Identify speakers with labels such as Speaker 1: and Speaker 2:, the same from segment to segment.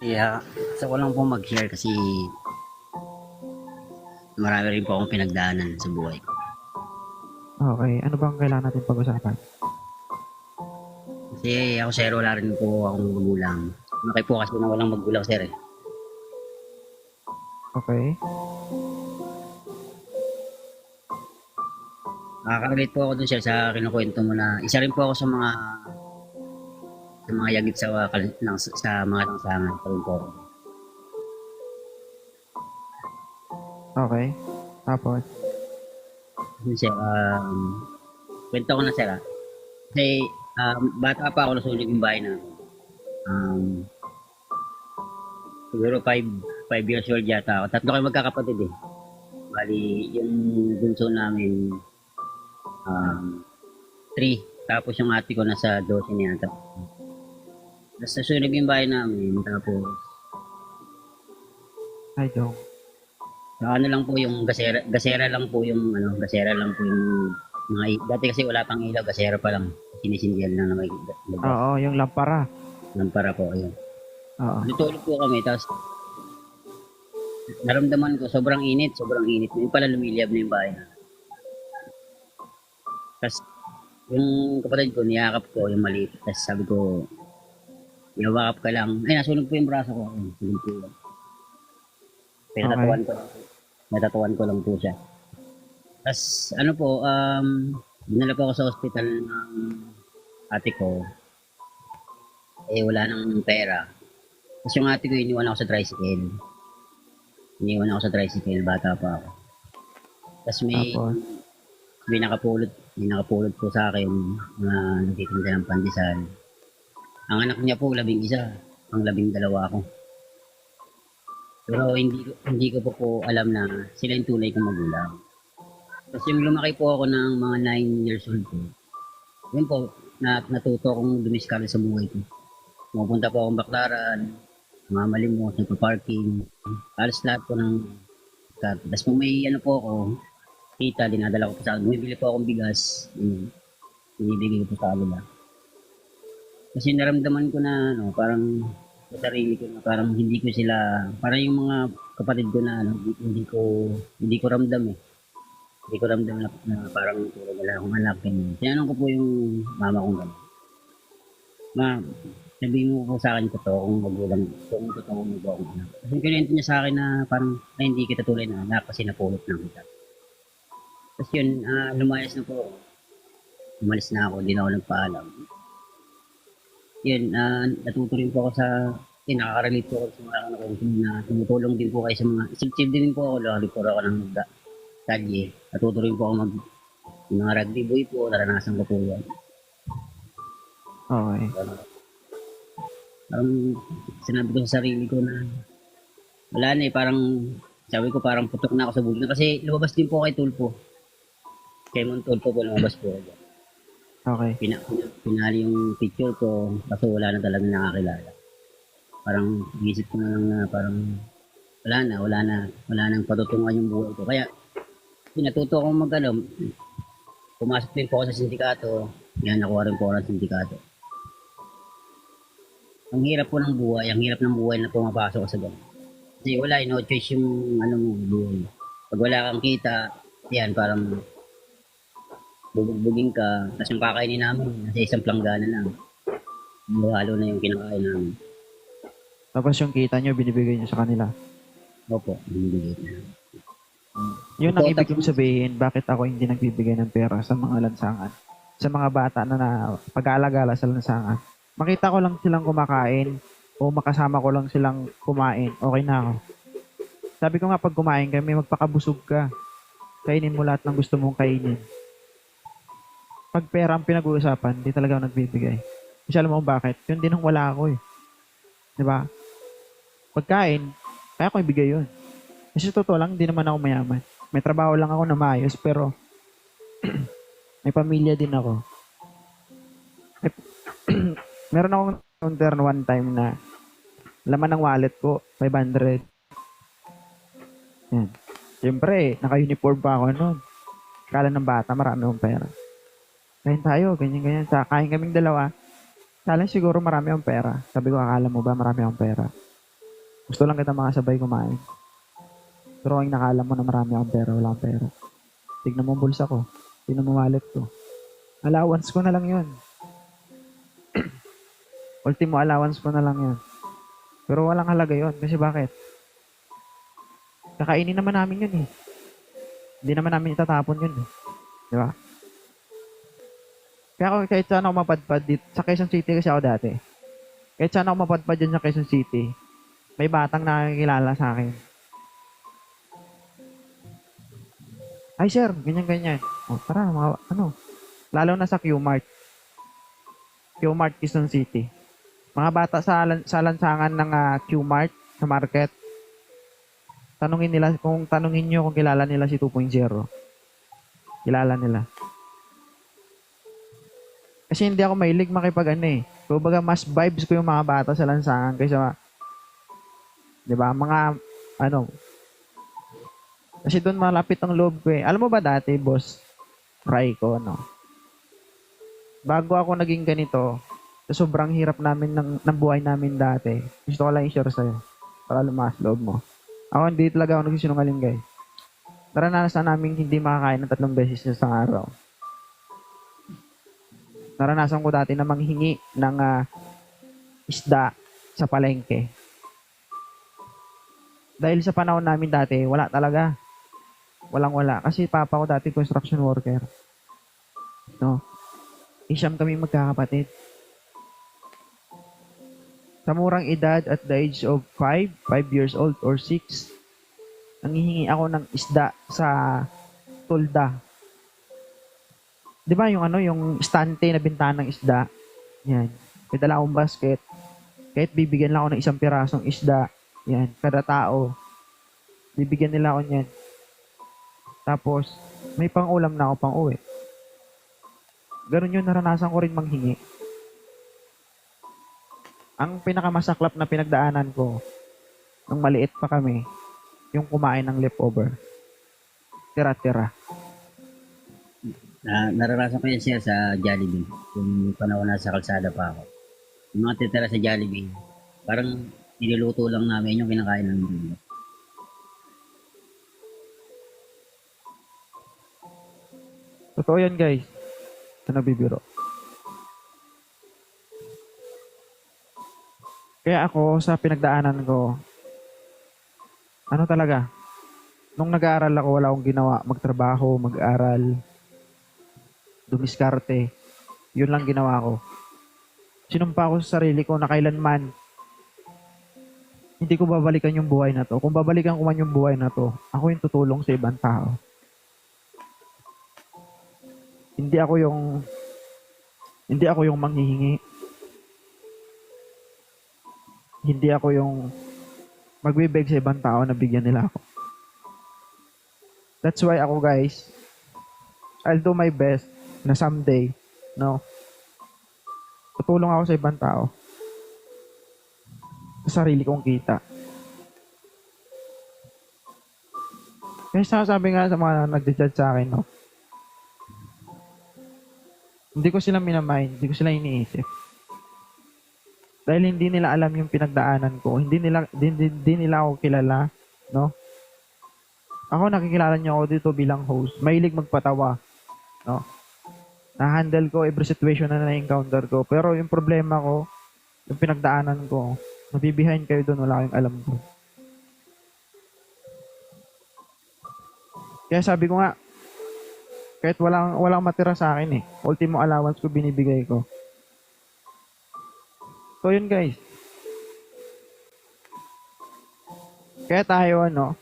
Speaker 1: Kaya gusto ko lang po mag-share kasi marami rin po akong pinagdaanan sa buhay ko.
Speaker 2: Okay, ano bang kailangan natin pag-usapan?
Speaker 1: Kasi ako sir, wala rin po akong magulang. Malaki po kasi na walang magulang sir eh.
Speaker 2: Okay.
Speaker 1: Nakaka-relate po ako dun sir sa kinukwento mo na isa rin po ako sa mga sa mga yagit sa, kal- ng, sa mga langsangan pa rin po.
Speaker 2: Okay. Tapos,
Speaker 1: sir, um, kwento ko na sir ah. Kasi um, bata pa ako nasunog yung bahay na um, siguro 5 5 years old yata ako. Tatlo kayo magkakapatid eh. Bali, yung bunso namin um, 3. Tapos yung ate ko nasa 12 na yata. Tapos nasunog yung bahay namin. Tapos
Speaker 2: ay Jong.
Speaker 1: So, ano lang po yung gasera, gasera lang po yung ano, gasera lang po yung mga i- dati kasi wala pang ilaw, gasera pa lang. Sinisindihan lang na may ga-
Speaker 2: Oo, yung lampara.
Speaker 1: lampara po ayun.
Speaker 2: Oo.
Speaker 1: Natulog po kami tapos naramdaman ko sobrang init, sobrang init. Yung pala lumiliyab na yung bahay. Tapos yung kapatid ko, niyakap ko yung maliit. Tapos sabi ko, yawakap ka lang. Ay, nasunog po yung braso ko. Ayun, sunog po yun. Pinatatuan ko. Natatuan ko lang po siya. Tapos ano po, um, dinala po ako sa hospital ng ate ko. Eh, wala nang pera. Tapos yung ate ko, iniwan ako sa tricycle. Iniwan ako sa tricycle, bata pa ako. Tapos may,
Speaker 2: Tapos,
Speaker 1: may nakapulot, may nakapulot po sa akin na nagtitinda ng pandesal. Ang anak niya po, labing isa. Ang labing dalawa ako. Pero hindi ko, hindi ko po po alam na sila yung tunay kong magulang. Tapos yung lumaki po ako ng mga 9 years old po, yun po, na, natuto akong dumiskarte sa buhay ko. Pupunta po akong baklaran, mamalimos, nagpa-parking, alas lahat po ng diskarte. Tapos kung may ano po ako, kita, dinadala ko po sa bumibili po akong bigas, yun, binibigay ko po sa kanila. Kasi naramdaman ko na, ano, parang sa sarili ko na parang hindi ko sila, parang yung mga kapatid ko na, ano, hindi, ko, hindi ko ramdam eh. Hindi ko ramdam na, na parang tulad nila akong ganyan. Tinanong ko po yung mama kong gano'n. Ma, sabihin mo po sa akin totoo kung magulang, kung totoo mo ba akong anak. Kasi kinento niya sa akin na parang, ay hindi kita tulad na anak kasi napulot lang kita. Tapos yun, ah, lumayas na po. Umalis na ako, hindi na ako nagpaalam. Yun, ah, natuto rin po ako sa, yun, nakaka-relate po ako sa mga ko, na tumutulong din po kayo sa mga, isip din po ako, lalo po ako ng kalye. Natuto rin po ako mag, yung mga rugby boy po, naranasan ko po yan.
Speaker 2: okay.
Speaker 1: Parang sinabi ko sa sarili ko na wala na eh, parang sabi ko parang putok na ako sa buhay. Kasi lumabas din po kay Tulpo. Kay Mon Tulpo po lumabas po ako.
Speaker 2: Okay.
Speaker 1: Pina, pina, pinali yung picture ko kasi wala na talaga nakakilala. Parang isip ko na lang na parang wala na, wala na, wala nang patutungan yung buhay ko. Kaya pinatuto akong mag ano, pumasok din po ako sa sindikato. Yan, nakuha rin po ako ng sindikato. Ang hirap po ng buhay, ang hirap ng buhay na pumapasok sa ganun. Kasi wala, eh, no choice yung ano mo, buhay. Pag wala kang kita, yan, parang bubugbugin ka. Tapos yung kakainin namin, nasa isang planggana lang. Halo na yung kinakain namin.
Speaker 2: Tapos yung kita nyo, binibigay nyo sa kanila.
Speaker 1: Opo, binibigay na.
Speaker 2: Yun ang ibig kong sabihin, bakit ako hindi nagbibigay ng pera sa mga lansangan. Sa mga bata na, na pag-aalagala sa lansangan. Makita ko lang silang kumakain o makasama ko lang silang kumain, okay na ako. Sabi ko nga pag kumain kami, magpakabusog ka. Kainin mo lahat ng gusto mong kainin. Pag pera ang pinag-uusapan, di talaga ako nagbibigay. Kasi alam mo bakit? Yun din ang wala ako eh. Di ba? Pagkain, kaya ko ibigay yun. Kasi totoo lang, hindi naman ako mayaman. May trabaho lang ako na maayos, pero may pamilya din ako. May, meron akong counter one time na laman ng wallet ko, 500. Yan. Siyempre, naka-uniform pa ako noon. Kala ng bata, marami akong pera. Kain tayo, ganyan-ganyan. Sa kain kaming dalawa. Kala siguro marami akong pera. Sabi ko, akala mo ba marami akong pera? Gusto lang kita makasabay kumain. Pero kung nakala mo na marami akong pera, wala akong pera. Tignan mo ang bulsa ko. Tignan mo wallet ko. Allowance ko na lang yun. Ultimo allowance ko na lang yun. Pero walang halaga yun. Kasi bakit? Kakainin naman namin yun eh. Hindi naman namin itatapon yun eh. Di ba? Kaya ako kahit saan ako mapadpad dito, sa Quezon City kasi ako dati. Kahit saan ako mapadpad dyan sa Quezon City, may batang nakakilala sa akin. Ay sir, ganyan-ganyan. O tara, mga, ano, lalo na sa Q-Mart. Q-Mart Quezon City. Mga bata sa, sa lansangan ng ah, Q-Mart, sa market, tanungin nila, kung tanungin nyo kung kilala nila si 2.0. Kilala nila. Kasi hindi ako mahilig makipag ano eh. Kumbaga mas vibes ko yung mga bata sa lansangan kaysa 'di ba? Mga ano Kasi doon malapit ang loob ko eh. Alam mo ba dati, boss? Try ko, no? Bago ako naging ganito, sobrang hirap namin ng, ng buhay namin dati, gusto ko lang i-share sa'yo para lumas loob mo. Ako hindi talaga ako nagsisinungaling, guys. Naranasan namin hindi makakain ng tatlong beses sa araw naranasan ko dati na manghingi ng ah, isda sa palengke. Dahil sa panahon namin dati, wala talaga. Walang wala. Kasi papa ko dati construction worker. No? Isyam kami magkakapatid. Sa murang edad at the age of 5, 5 years old or 6, nangihingi ako ng isda sa tulda. 'Di ba yung ano, yung stante na bintahan ng isda? Yan. May dala akong basket. Kahit bibigyan lang ako ng isang pirasong isda, yan, kada tao. Bibigyan nila ako niyan. Tapos, may pang-ulam na ako pang uwi. Ganun yun, naranasan ko rin manghingi. Ang pinakamasaklap na pinagdaanan ko, nung maliit pa kami, yung kumain ng leftover. Tira-tira.
Speaker 1: Na, naranasan ko yan siya sa Jollibee. Yung panahon na sa kalsada pa ako. Yung mga titira sa Jollibee, parang niluluto lang namin yung kinakain namin.
Speaker 2: Totoo yan, guys. Sa nabibiro. Kaya ako, sa pinagdaanan ko, ano talaga, nung nag-aaral ako, wala akong ginawa. Magtrabaho, mag-aral, dumiskarte. Yun lang ginawa ko. Sinumpa ko sa sarili ko na kailanman hindi ko babalikan yung buhay na to. Kung babalikan ko man yung buhay na to, ako yung tutulong sa ibang tao. Hindi ako yung hindi ako yung manghihingi. Hindi ako yung magbibeg sa ibang tao na bigyan nila ako. That's why ako guys, I'll do my best na someday, no, tutulong ako sa ibang tao. Sa sarili kong kita. Kaya sasabi nga sa mga nagja-judge sa akin, no, hindi ko sila minamind, hindi ko sila iniisip. Dahil hindi nila alam yung pinagdaanan ko, hindi nila hindi, hindi nila ako kilala, no? Ako nakikilala niyo ako dito bilang host. Mahilig magpatawa, no? Na-handle ko every situation na na-encounter ko. Pero yung problema ko, yung pinagdaanan ko, mabibihain kayo doon, wala kayong alam ko. Kaya sabi ko nga, kahit walang walang matira sa akin eh. Ultimo allowance ko binibigay ko. So yun guys. Kaya tayo ano,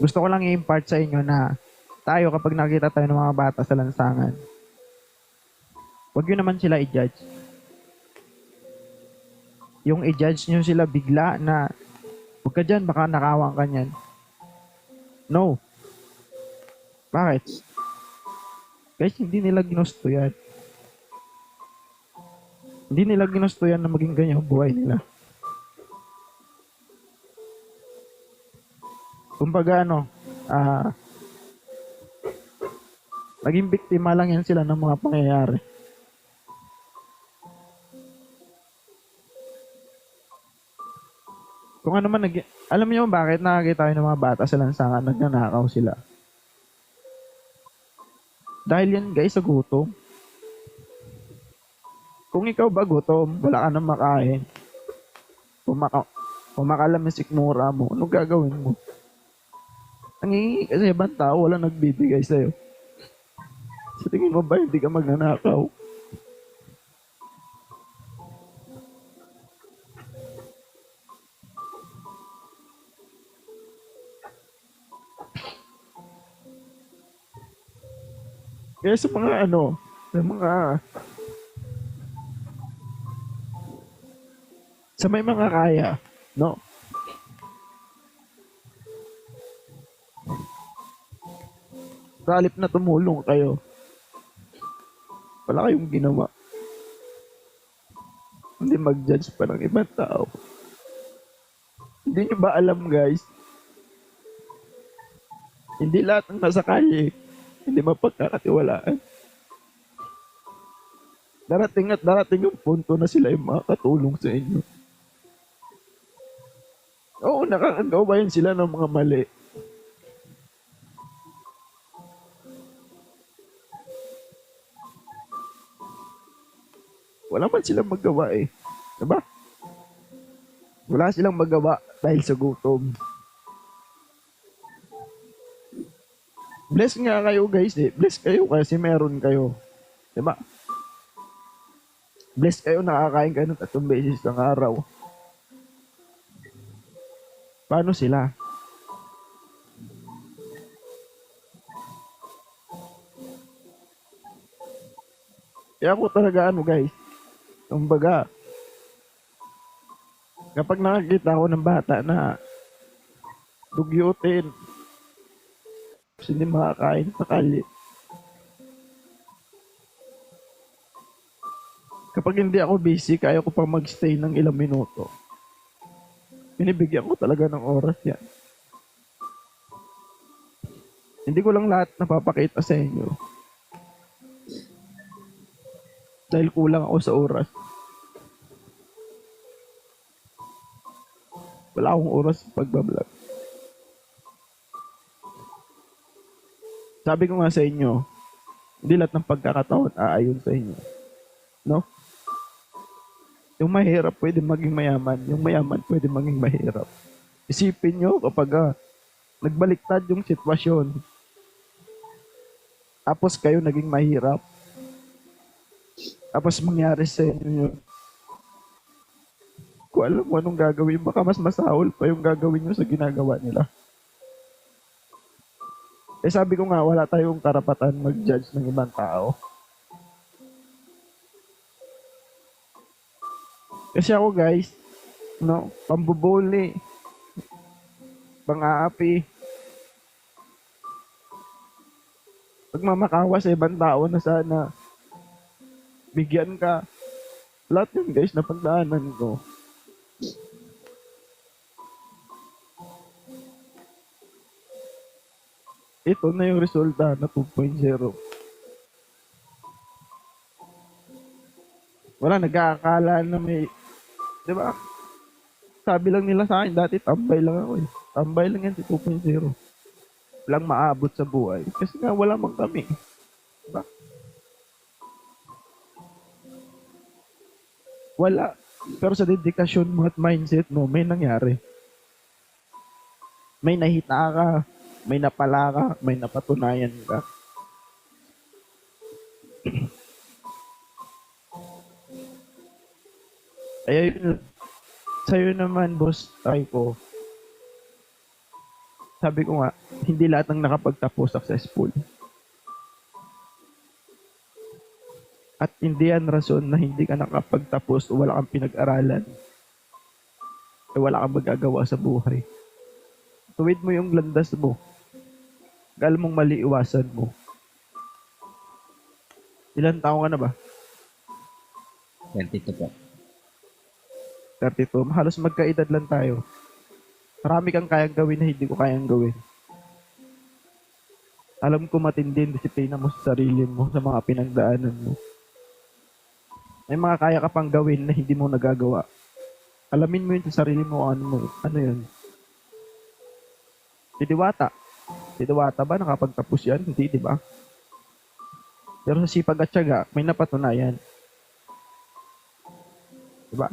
Speaker 2: gusto ko lang i-impart sa inyo na tayo kapag nakita tayo ng mga bata sa lansangan, huwag nyo naman sila i-judge. Yung i-judge nyo sila bigla na huwag ka dyan, baka nakawang ka niyan. No. Bakit? Guys, hindi nila ginusto yan. Hindi nila ginusto yan na maging ganyan ang buhay nila. Kumbaga ano, ah, naging biktima lang yan sila ng mga pangyayari. Kung ano man, alam niyo ba bakit nakakita tayo ng mga bata sa lansangan, nagnanakaw sila. Dahil yan guys sa gutom. Kung ikaw ba gutom, wala ka nang makain. Pumaka, pumakalam yung sikmura mo, anong gagawin mo? Nangingi kasi ibang tao, wala nagbibigay sa'yo. Sa tingin mo ba hindi ka magnanakaw? Kaya sa mga ano, sa mga sa may mga kaya, no? Sa halip na tumulong kayo, wala kayong ginawa. Hindi mag-judge pa ng ibang tao. Hindi nyo ba alam guys? Hindi lahat ng nasa kalye, hindi mapagkakatiwalaan. Darating at darating yung punto na sila yung makakatulong sa inyo. Oo, nakakagawa yan sila ng mga mali. Wala man silang magawa eh. Diba? Wala silang magawa dahil sa gutom. Bless nga kayo guys eh. Bless kayo kasi meron kayo. Diba? Bless kayo nakakain kayo ng tatlong beses ng araw. Paano sila? Kaya ako talaga ano guys, kumbaga, kapag nakakita ako ng bata na dugyutin, tapos hindi makakain sa kalye, kapag hindi ako busy, kaya ko pa magstay ng ilang minuto. Binibigyan ko talaga ng oras yan. Hindi ko lang lahat napapakita sa inyo. Dahil kulang ako sa oras. Wala akong oras sa pagbablog. Sabi ko nga sa inyo, hindi lahat ng pagkakataon aayon sa inyo. No? Yung mahirap pwede maging mayaman. Yung mayaman pwede maging mahirap. Isipin nyo kapag ah, nagbaliktad yung sitwasyon. Tapos kayo naging mahirap. Tapos mangyari sa inyo yun. Kung alam mo anong gagawin, baka mas masahol pa yung gagawin nyo sa ginagawa nila. Eh sabi ko nga, wala tayong karapatan mag-judge ng ibang tao. Kasi ako guys, no, pambubuli, pang-aapi, pagmamakawa sa ibang tao na sana bigyan ka. Lahat yun guys na pagdaanan ko. Ito na yung resulta na 2.0. Wala, nagkakala na may... Di ba? Sabi lang nila sa akin, dati tambay lang ako eh. Tambay lang yan si 2.0. Walang maabot sa buhay. Kasi nga wala mang kami. Diba? Wala. Pero sa dedikasyon mo at mindset mo, may nangyari. May nahita ka, may napala ka, may napatunayan ka. Ay, yun, sa'yo naman, boss, try ko. Sabi ko nga, hindi lahat ng nakapagtapos successful. At hindi yan rason na hindi ka nakapagtapos o wala kang pinag-aralan. O wala kang magagawa sa buhay. Tuwid mo yung landas mo. Gal mong mali iwasan mo. Ilan taong ka na ba?
Speaker 1: 32 po.
Speaker 2: 32. Halos magkaedad lang tayo. Marami kang kayang gawin na hindi ko kayang gawin. Alam ko matindi ang disiplina mo sa sarili mo, sa mga pinagdaanan mo. May mga kaya ka pang gawin na hindi mo nagagawa. Alamin mo yun sa sarili mo ano mo, ano yun. Si Diwata. Si Diwata ba nakapagtapos yan? Hindi, di ba? Pero sa sipag at tiyaga, may napatunayan. Di ba?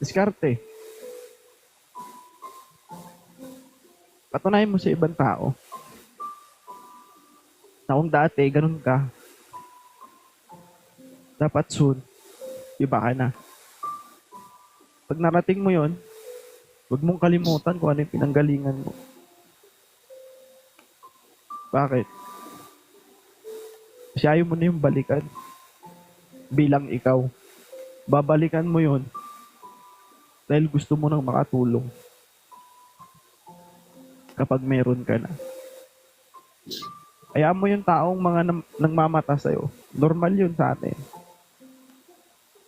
Speaker 2: Diskarte. Patunayan mo sa ibang tao na kung dati, ganun ka, dapat soon, iba ka na. Pag narating mo yon, huwag mong kalimutan kung ano yung pinanggalingan mo. Bakit? Kasi ayaw mo na yung balikan bilang ikaw. Babalikan mo yon dahil gusto mo nang makatulong kapag meron ka na. Kaya mo yung taong mga nam- nangmamata sa'yo. Normal yun sa atin.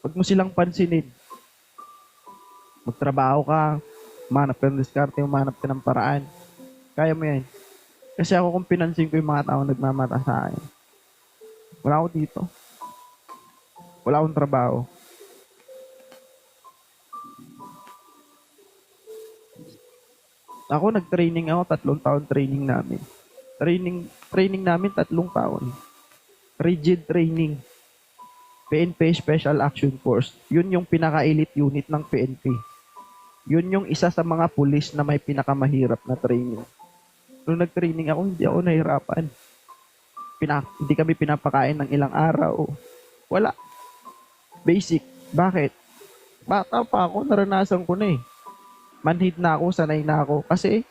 Speaker 2: Huwag mo silang pansinin. Magtrabaho ka, manap ka ng diskarte, manap ka ng paraan. Kaya mo yan. Kasi ako kung pinansin ko yung mga taong nagmamata sa akin, wala ako dito. Wala akong trabaho. Ako nag-training ako, tatlong taon training namin. Training training namin tatlong taon. Rigid training. PNP Special Action Force. Yun yung pinaka-elite unit ng PNP. Yun yung isa sa mga pulis na may pinakamahirap na training. Nung nag-training ako, hindi ako nahirapan. Pina, hindi kami pinapakain ng ilang araw. Wala. Basic. Bakit? Bata pa ako, naranasan ko na eh. Manhid na ako, sanay na ako. Kasi,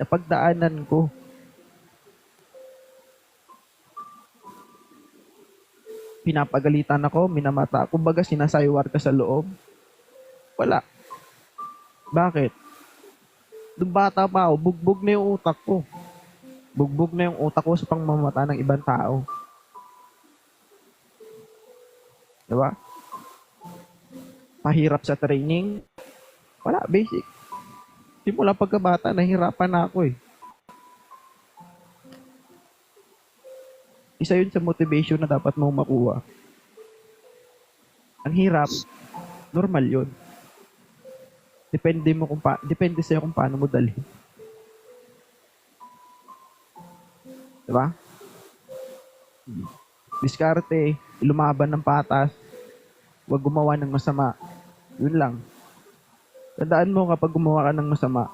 Speaker 2: napagdaanan ko. pinapagalitan ako, minamata. Kumbaga, sinasaywar ka sa loob. Wala. Bakit? Nung bata pa ako, bugbog na yung utak ko. Bugbog na yung utak ko sa pangmamata ng ibang tao. Diba? Pahirap sa training. Wala, basic. Simula pagkabata, nahirapan na ako eh. isa yun sa motivation na dapat mo makuha. Ang hirap, normal yun. Depende mo kung pa, depende sa'yo kung paano mo dalhin. Diba? Diskarte, lumaban ng patas, huwag gumawa ng masama. Yun lang. Tandaan mo kapag gumawa ka ng masama,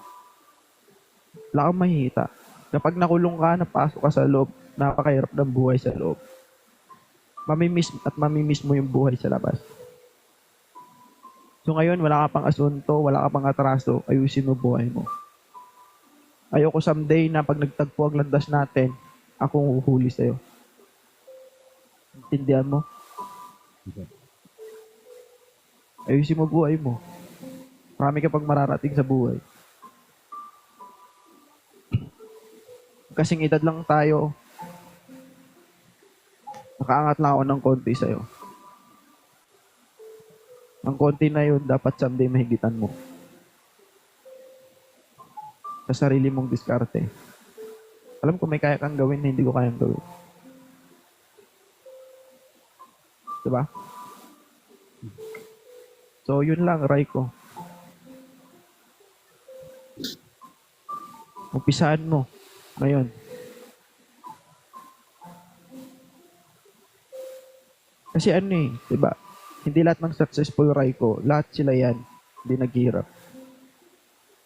Speaker 2: wala kang mahihita. Kapag nakulong ka, napasok ka sa loob, napakahirap ng buhay sa loob. Mamimiss at mamimiss mo yung buhay sa labas. So ngayon, wala ka pang asunto, wala ka pang atraso, ayusin mo buhay mo. Ayoko someday na pag nagtagpo ang landas natin, akong uhuli sa'yo. Intindihan mo? Ayusin mo buhay mo. Marami ka pang mararating sa buhay. Kasing edad lang tayo, nakaangat lang ako ng konti sa'yo. Ang konti na yun, dapat someday mahigitan mo. Sa sarili mong diskarte. Alam ko may kaya kang gawin na hindi ko kayang gawin. Diba? So, yun lang, Raiko. Umpisaan mo. Ngayon. Kasi ano eh, di ba? Hindi lahat ng successful Raiko, lahat sila yan, hindi naghihirap.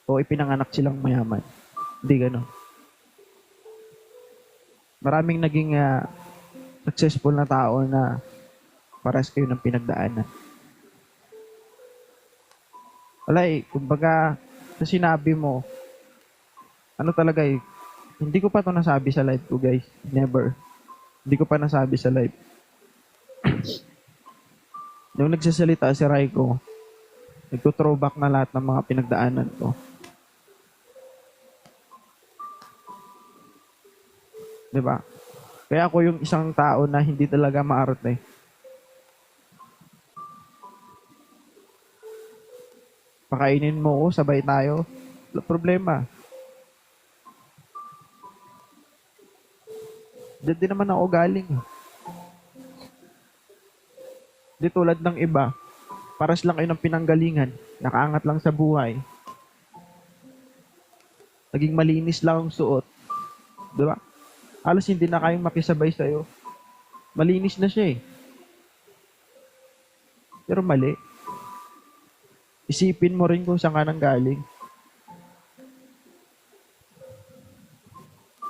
Speaker 2: O ipinanganak silang mayaman. Hindi gano'n. Maraming naging ah, successful na tao na paras kayo ng pinagdaanan. Wala eh, kumbaga, sa sinabi mo, ano talaga eh, hindi ko pa to nasabi sa live ko guys. Never. Hindi ko pa nasabi sa live. Nung nagsasalita si Raiko, nagto-throwback na lahat ng mga pinagdaanan ko. Di ba? Kaya ako yung isang tao na hindi talaga maarte. Pakainin mo ko, sabay tayo. Problema. Diyan din naman ako galing. eh. Di tulad ng iba, paras lang kayo ng pinanggalingan, nakaangat lang sa buhay. Naging malinis lang ang suot. Di ba? Halos hindi na kayong makisabay sa'yo. Malinis na siya eh. Pero mali. Isipin mo rin kung saan ka nang galing.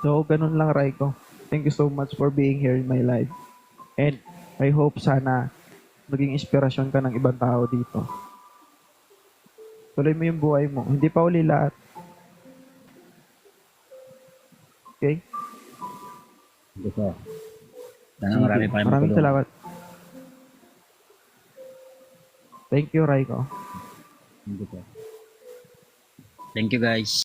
Speaker 2: So, ganun lang, Raiko. Thank you so much for being here in my life. And I hope sana maging inspirasyon ka ng ibang tao dito. Tuloy mo yung buhay mo. Hindi pa uli lahat. Okay?
Speaker 1: Hindi po. Sana marami pa kayong
Speaker 2: Maraming salamat. Thank you, Raiko.
Speaker 1: Hindi po. Thank you guys.